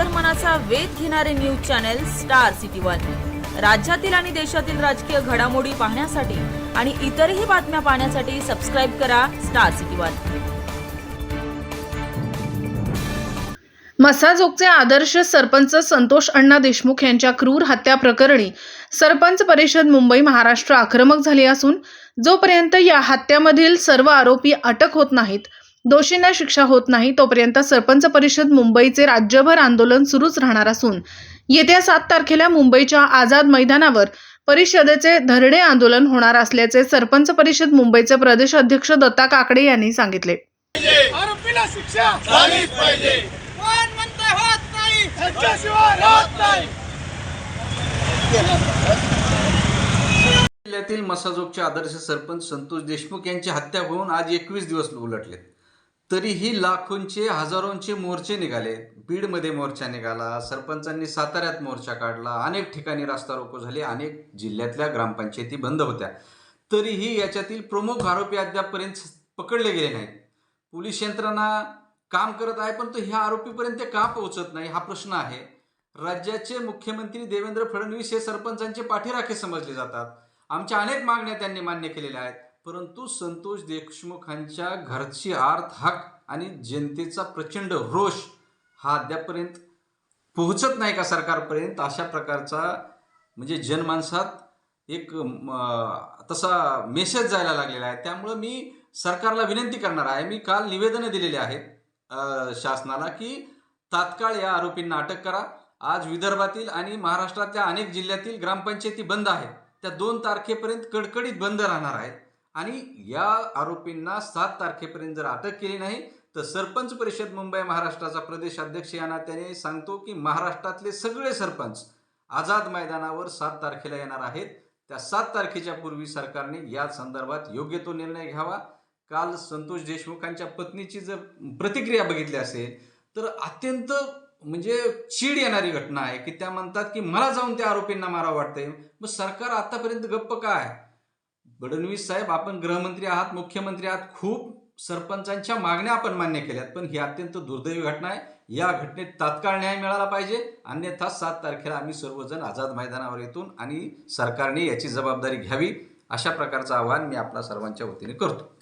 अंतर्मनाचा वेध घेणारे news channel Star City one. राज्यातील आणि देशातील राजकीय घडामोडी पाहण्यासाठी आणि इतरही बातम्या पाहण्यासाठी सबस्क्राईब करा स्टार सिटी वन. मसाजोगचे आदर्श सरपंच संतोष अण्णा देशमुख यांच्या क्रूर हत्या प्रकरणी सरपंच परिषद मुंबई महाराष्ट्र आक्रमक झाली असून जोपर्यंत या हत्यामधील सर्व आरोपी अटक होत नाहीत दोषींना शिक्षा होत नाही तोपर्यंत सरपंच परिषद मुंबईचे राज्यभर आंदोलन सुरूच राहणार असून येत्या सात तारखेला मुंबईच्या आझाद मैदानावर परिषदेचे धरणे आंदोलन होणार असल्याचे सरपंच परिषद मुंबईचे प्रदेश अध्यक्ष दत्ता काकडे यांनी सांगितले. आरोपीला शिक्षा झालीच पाहिजे. कोण म्हणतंय होत नाही? त्यांच्याशिवाय राहत नाही. जिल्ह्यातील मसाजोगचे आदर्श सरपंच संतोष देशमुख यांची हत्या होऊन आज एकवीस दिवस उलटलेत. तरीही लाखोंचे हजारोंचे मोर्चे निघाले. बीडमध्ये मोर्चा निघाला सरपंचांनी साताऱ्यात मोर्चा काढला अनेक ठिकाणी रास्ता रोको झाले अनेक जिल्ह्यातल्या ग्रामपंचायती बंद होत्या. तरीही याच्यातील प्रमुख आरोपी अद्यापपर्यंत पकडले गेले नाहीत. पोलीस यंत्रणा काम करत आहे पण तो ह्या आरोपीपर्यंत का पोहोचत नाही हा प्रश्न आहे. राज्याचे मुख्यमंत्री देवेंद्र फडणवीस हे सरपंचांचे पाठीराखे समजले जातात. आमच्या अनेक मागण्या त्यांनी मान्य केलेल्या आहेत. परंतु संतोष देशमुखांच्या घरची आर्थ हक आणि जनतेचा प्रचंड रोष हा अद्यापर्यंत पोहोचत नाही का सरकारपर्यंत? अशा प्रकारचा म्हणजे जनमानसात एक म, तसा मेसेज जायला लागलेला आहे. त्यामुळं मी सरकारला विनंती करणार आहे. मी काल निवेदनं दिलेली आहेत शासनाला की तात्काळ या आरोपींना अटक करा. आज विदर्भातील आणि महाराष्ट्रातल्या अनेक जिल्ह्यातील ग्रामपंचायती बंद आहेत. त्या दोन तारखेपर्यंत कडकडीत बंद राहणार आहेत. आणि या आरोपींना सात तारखेपर्यंत जर अटक केली नाही तर सरपंच परिषद मुंबई महाराष्ट्राचा प्रदेश अध्यक्ष या नात्याने सांगतो की महाराष्ट्रातले सगळे सरपंच आझाद मैदानावर सात तारखेला येणार आहेत. त्या सात तारखेच्या पूर्वी सरकारने या संदर्भात योग्य तो निर्णय घ्यावा. काल संतोष देशमुखांच्या पत्नीची जर प्रतिक्रिया बघितली असेल तर अत्यंत म्हणजे चीड येणारी घटना आहे की त्या म्हणतात की मला जाऊन त्या आरोपींना मारा वाटतंय. मग सरकार आतापर्यंत गप्प काय फडणवीस साहेब आपण गृहमंत्री आहात मुख्यमंत्री आहात खूप सरपंचांच्या मागण्या आपण मान्य केल्यात पण ही अत्यंत दुर्दैवी घटना आहे. या घटनेत तात्काळ न्याय मिळाला पाहिजे. अन्यथा सात तारखेला आम्ही सर्वजण आझाद मैदानावर येतून आणि सरकारने याची जबाबदारी घ्यावी. अशा प्रकारचं आवाहन मी आपल्या सर्वांच्या वतीने करतो.